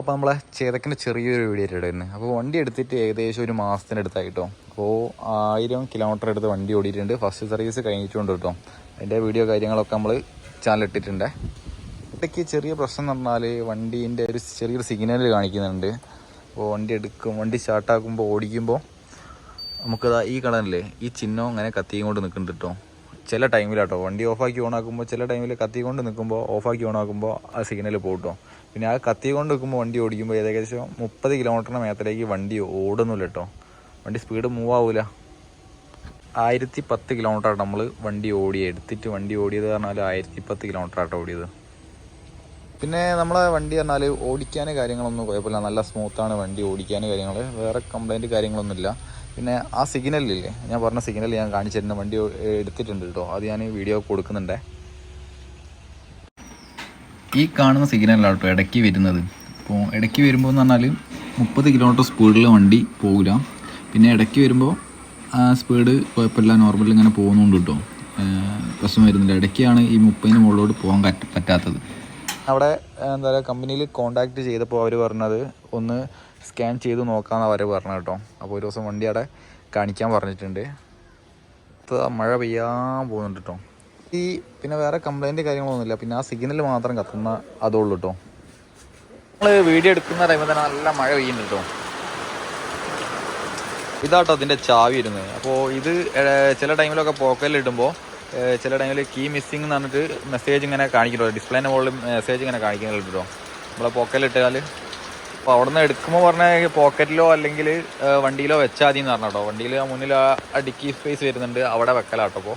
അപ്പോൾ നമ്മളെ ചേതക്കിന്റെ ചെറിയൊരു വീഡിയോ ഇടുന്നു അപ്പോൾ വണ്ടി എടുത്തിട്ട് ഏകദേശം ഒരു മാസത്തിനടുത്തായി കേട്ടോ അപ്പോൾ ആയിരം കിലോമീറ്റർ എടുത്ത് വണ്ടി ഓടിയിട്ടുണ്ട്. ഫസ്റ്റ് സർവീസ് കഴിഞ്ഞിട്ടുണ്ട് കേട്ടോ. അതിന്റെ വീഡിയോ കാര്യങ്ങളൊക്കെ നമ്മൾ ചാനൽ ഇട്ടിട്ടുണ്ട്. ഇടയ്ക്ക് ചെറിയ പ്രശ്നം എന്ന് പറഞ്ഞാൽ വണ്ടീന്റെ ഒരു ചെറിയൊരു സിഗ്നൽ കാണിക്കുന്നുണ്ട്. അപ്പോൾ വണ്ടി എടുക്കും വണ്ടി സ്റ്റാർട്ടാക്കുമ്പോൾ ഓടിക്കുമ്പോൾ നമുക്കതാ ഈ കളറില്ലേ ഈ ചിഹ്നം അങ്ങനെ കത്തിയും കൊണ്ട് നിൽക്കുന്നുണ്ട് കേട്ടോ. ചില ടൈമിലാട്ടോ. വണ്ടി ഓഫാക്കി ഓണാക്കുമ്പോൾ ചില ടൈമിൽ കത്തി കൊണ്ട് നിൽക്കുമ്പോൾ ഓഫാക്കി ഓണാക്കുമ്പോൾ ആ സിഗ്നൽ പോട്ടോ. പിന്നെ ആ കത്തി കൊണ്ട് നിൽക്കുമ്പോൾ വണ്ടി ഓടിക്കുമ്പോൾ ഏകദേശം മുപ്പത് കിലോമീറ്ററിന് മേത്തിലേക്ക് വണ്ടി ഓടുന്നില്ല കേട്ടോ വണ്ടി സ്പീഡ് മൂവ് ആവില്ല ആയിരത്തി പത്ത് കിലോമീറ്റർ നമ്മൾ വണ്ടി ഓടി എടുത്തിട്ട് വണ്ടി ഓടിയത് പറഞ്ഞാൽ ആയിരത്തി പത്ത് കിലോമീറ്റർ ആട്ടോ ഓടിയത്. പിന്നെ നമ്മളെ വണ്ടി പറഞ്ഞാൽ ഓടിക്കാൻ കാര്യങ്ങളൊന്നും കുഴപ്പമില്ല. നല്ല സ്മൂത്താണ് വണ്ടി ഓടിക്കാൻ കാര്യങ്ങൾ വേറെ കംപ്ലൈന്റ് കാര്യങ്ങളൊന്നുമില്ല. പിന്നെ ആ സിഗ്നലില്ലേ ഞാൻ പറഞ്ഞ സിഗ്നൽ ഞാൻ കാണിച്ചിരുന്ന വണ്ടി എടുത്തിട്ടുണ്ട് കേട്ടോ അത് ഞാൻ വീഡിയോ കൊടുക്കുന്നുണ്ടേ. ഈ കാണുന്ന സിഗ്നലാണ് കേട്ടോ ഇടയ്ക്ക് വരുന്നത്. അപ്പോൾ ഇടയ്ക്ക് വരുമ്പോൾ എന്ന് പറഞ്ഞാൽ മുപ്പത് കിലോമീറ്റർ സ്പീഡിൽ വണ്ടി പോകില്ല. പിന്നെ ഇടയ്ക്ക് വരുമ്പോൾ ആ സ്പീഡ് കുഴപ്പമില്ല നോർമൽ ഇങ്ങനെ പോകുന്നുണ്ട് കേട്ടോ പ്രശ്നം വരുന്നില്ല. ഇടയ്ക്കാണ് ഈ മുപ്പതിന് മുകളിലോട്ട് പോകാൻ പറ്റാത്തത്. അവിടെ എന്താ പറയുക കമ്പനിയിൽ കോണ്ടാക്ട് ചെയ്തപ്പോൾ അവർ പറഞ്ഞത് ഒന്ന് സ്കാൻ ചെയ്ത് നോക്കാമെന്നാണ് അവർ പറഞ്ഞത് കേട്ടോ. അപ്പോൾ ഒരു ദിവസം വണ്ടി അവിടെ കാണിക്കാൻ പറഞ്ഞിട്ടുണ്ട്. മഴ പെയ്യാൻ പോകുന്നുണ്ട് കേട്ടോ. ഈ പിന്നെ വേറെ കംപ്ലൈന്റ് കാര്യങ്ങളൊന്നുമില്ല. പിന്നെ ആ സിഗ്നൽ മാത്രം കത്തുന്ന അതുള്ളൂ കേട്ടോ. നമ്മൾ വീഡിയോ എടുക്കുന്ന ടൈമിൽ തന്നെ നല്ല മഴ പെയ്യുന്നുണ്ട് കേട്ടോ. ഇതാട്ടോ അതിന്റെ ചാവി ഇരുന്നത് അപ്പോൾ ഇത് ചില ടൈമിലൊക്കെ പോക്കലിടുമ്പോൾ ചില ടൈമിൽ കീ മിസ്സിംഗ് എന്ന് പറഞ്ഞിട്ട് മെസ്സേജ് ഇങ്ങനെ കാണിക്കുന്നുണ്ടോ ഡിസ്പ്ലേന്റെ മുകളിൽ മെസ്സേജ് ഇങ്ങനെ കാണിക്കുന്നുണ്ട് കേട്ടോ. നമ്മളെ പോക്കലിട്ടാൽ അപ്പോൾ അവിടെ നിന്ന് എടുക്കുമ്പോൾ പറഞ്ഞ പോക്കറ്റിലോ അല്ലെങ്കിൽ വണ്ടിയിലോ വെച്ചാൽ മതി എന്ന് പറഞ്ഞു കേട്ടോ. വണ്ടിയിൽ മുന്നിൽ ആ ഡിക്കി സ്പേസ് വരുന്നുണ്ട്. അവിടെ വെക്കലാട്ടോ അപ്പോൾ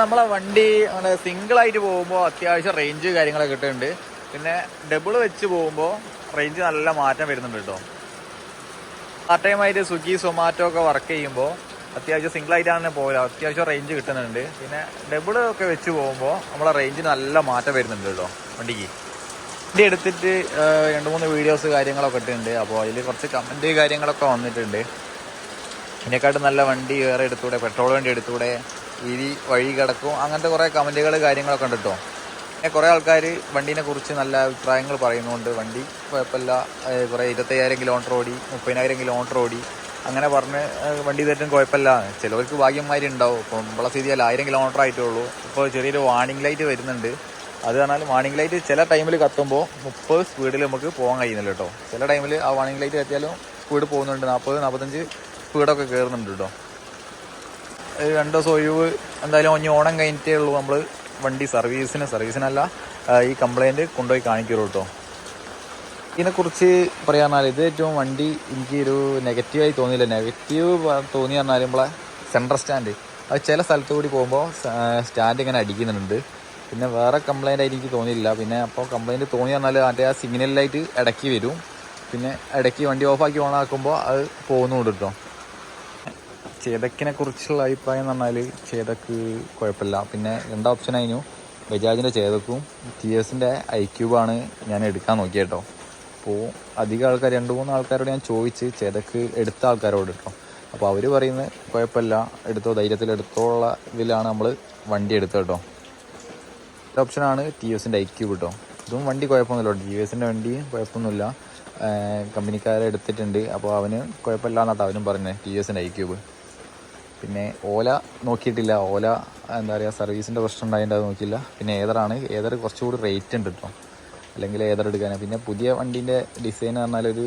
നമ്മളെ വണ്ടി അങ്ങനെ സിംഗിൾ ആയിട്ട് പോകുമ്പോൾ അത്യാവശ്യം റേഞ്ച് കാര്യങ്ങളൊക്കെ കിട്ടുന്നുണ്ട്. പിന്നെ ഡബിൾ വെച്ച് പോകുമ്പോൾ റേഞ്ച് നല്ല മാറ്റം വരുന്നുണ്ട് കേട്ടോ. പാർട്ട് ടൈമായിട്ട് സ്വിഗ്ഗി സൊമാറ്റോ ഒക്കെ വർക്ക് ചെയ്യുമ്പോൾ അത്യാവശ്യം സിംഗിൾ ആയിട്ടാണ് പോകില്ല അത്യാവശ്യം റേഞ്ച് കിട്ടുന്നുണ്ട്. പിന്നെ ഡബിൾ ഒക്കെ വെച്ച് പോകുമ്പോൾ നമ്മളെ റേഞ്ച് നല്ല മാറ്റം വരുന്നുണ്ട് കേട്ടോ വണ്ടിക്ക്. വണ്ടി എടുത്തിട്ട് രണ്ട് മൂന്ന് വീഡിയോസ് കാര്യങ്ങളൊക്കെ ഇട്ടിട്ടുണ്ട്. അപ്പോൾ അതിൽ കുറച്ച് കമന്റ് കാര്യങ്ങളൊക്കെ വന്നിട്ടുണ്ട്. ഇതിനെക്കാട്ടും നല്ല വണ്ടി വേറെ എടുത്തൂടെ പെട്രോൾ വണ്ടി എടുത്തൂടെ ഇരി വഴി കിടക്കും അങ്ങനത്തെ കുറേ കമന്റുകൾ കാര്യങ്ങളൊക്കെ ഉണ്ട് കേട്ടോ. പിന്നെ കുറേ ആൾക്കാർ വണ്ടീനെ കുറിച്ച് നല്ല അഭിപ്രായങ്ങൾ പറയുന്നുണ്ട്. വണ്ടി കുഴപ്പമില്ല. കുറേ ഇരുപത്തയ്യായിരം കിലോമീറ്റർ ഓടി മുപ്പതിനായിരം കിലോമീറ്റർ ഓടി. അങ്ങനെ പറഞ്ഞ് വണ്ടി തരും കുഴപ്പമില്ല. ചിലവർക്ക് ഭാഗ്യന്മാരുണ്ടാവും. ഇപ്പോൾ നമ്മളെ സ്ഥിതിയിൽ ആയിരം കിലോമീറ്റർ ആയിട്ടേ ഉള്ളൂ ഇപ്പോൾ ചെറിയൊരു വാണിംഗ് ലൈറ്റ് വരുന്നുണ്ട്. അത് പറഞ്ഞാൽ വാണിംഗ് ലൈറ്റ് ചില ടൈമിൽ കത്തുമ്പോൾ മുപ്പത് സ്പീഡിൽ നമുക്ക് പോകാൻ കഴിയുന്നില്ല കേട്ടോ ചില ടൈമിൽ ആ വാണിംഗ് ലൈറ്റ് കത്തിയാലും സ്പീഡ് പോകുന്നുണ്ട്. നാൽപ്പത് നാൽപ്പത്തഞ്ച് സ്പീഡൊക്കെ കയറുന്നുണ്ട് കേട്ടോ രണ്ട് ദിവസം ഒഴിവ് എന്തായാലും ഇനി ഓണം കഴിഞ്ഞിട്ടേ ഉള്ളൂ. നമ്മൾ വണ്ടി സർവീസിന് സർവീസിനല്ല ഈ കംപ്ലൈന്റ് കൊണ്ടുപോയി കാണിക്കുള്ളൂ കേട്ടോ ഇതിനെക്കുറിച്ച് പറയാന്നാൽ ഇത് ഏറ്റവും വണ്ടി എനിക്ക് ഒരു നെഗറ്റീവായി തോന്നിയില്ല. നെഗറ്റീവ് തോന്നി പറഞ്ഞാൽ നമ്മളെ സെൻട്രൽ സ്റ്റാൻഡ് അത് ചില സ്ഥലത്ത് കൂടി പോകുമ്പോൾ സ്റ്റാൻഡ് ഇങ്ങനെ അടിക്കുന്നുണ്ട്. പിന്നെ വേറെ കംപ്ലൈന്റ് ആയിട്ട് എനിക്ക് തോന്നിയില്ല പിന്നെ അപ്പോൾ കംപ്ലൈന്റ് തോന്നി പറഞ്ഞാൽ മറ്റേ ആ സിഗ്നൽ ലൈറ്റ് ഇടയ്ക്ക് വരും. പിന്നെ ഇടയ്ക്ക് വണ്ടി ഓഫാക്കി ഓണാക്കുമ്പോൾ അത് പോകുന്നുണ്ട് കേട്ടോ ചേതക്കിനെ കുറിച്ചുള്ള അഭിപ്രായം എന്ന് പറഞ്ഞാൽ ചേതക്ക് കുഴപ്പമില്ല. പിന്നെ രണ്ട് ഓപ്ഷൻ ആയിരുന്നു. ബജാജിന്റെ ചേതക്കും ടി എസിന്റെ ഐ ക്യൂബാണ് ഞാൻ എടുക്കാൻ നോക്കിയത് കേട്ടോ അപ്പോൾ അധികം ആൾക്കാർ രണ്ട് മൂന്ന് ആൾക്കാരോട് ഞാൻ ചോദിച്ച് ചേതക്ക് എടുത്ത ആൾക്കാരോട് കേട്ടോ അപ്പോൾ അവർ പറയുന്നത് കുഴപ്പമില്ല. എടുത്തോ ധൈര്യത്തിൽ എടുത്തോള്ള ഇതിലാണ് നമ്മൾ വണ്ടി എടുത്തത് കേട്ടോ ഓപ്ഷനാണ് ടി എസിന്റെ ഐ ക്യൂബ് കേട്ടോ. ഇതും വണ്ടി കുഴപ്പമൊന്നുമില്ല ടി എസിന്റെ വണ്ടി കുഴപ്പമൊന്നുമില്ല. കമ്പനിക്കാരെ എടുത്തിട്ടുണ്ട്. അപ്പോൾ അവന് കുഴപ്പമില്ല എന്നാട്ടോ അവനും പറഞ്ഞത് ടി എസിന്റെ ക്യൂബ് പിന്നെ ഓല നോക്കിയിട്ടില്ല. ഓല എന്താ പറയുക സർവീസിന്റെ പ്രശ്നം ഉണ്ടായതിന്റെ അത് നോക്കിയില്ല. പിന്നെ ഏതറാണ് ഏതർ കുറച്ചുകൂടി റേറ്റ് ഉണ്ട് കേട്ടോ അല്ലെങ്കിൽ ഏതർ എടുക്കാനാണ് പിന്നെ പുതിയ വണ്ടീന്റെ ഡിസൈൻ എന്ന് പറഞ്ഞാൽ ഒരു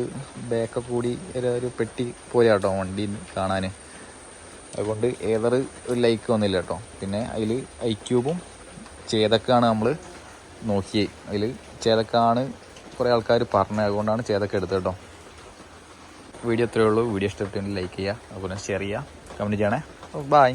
ബാക്ക് കൂടി ഒരു ഒരു പെട്ടി പോലെ കേട്ടോ വണ്ടി കാണാൻ അതുകൊണ്ട് ഏതർ ഒരു ലൈക്ക് വന്നില്ല കേട്ടോ പിന്നെ അതിൽ ഐ ക്യൂബും ചേതക്കാണ് നമ്മൾ നോക്കി. അതിൽ ചേതക്കാണ് കുറേ ആൾക്കാർ പറഞ്ഞത്. അതുകൊണ്ടാണ് ചേതക്ക എടുത്തത് കേട്ടോ. വീഡിയോ ഇത്രയേ ഉള്ളൂ. വീഡിയോ ഇഷ്ടപ്പെട്ടെങ്കിൽ ലൈക്ക് ചെയ്യുക. അതുപോലെ ഷെയർ ചെയ്യുക. കമന്റ് ചെയ്യണേ. ബൈ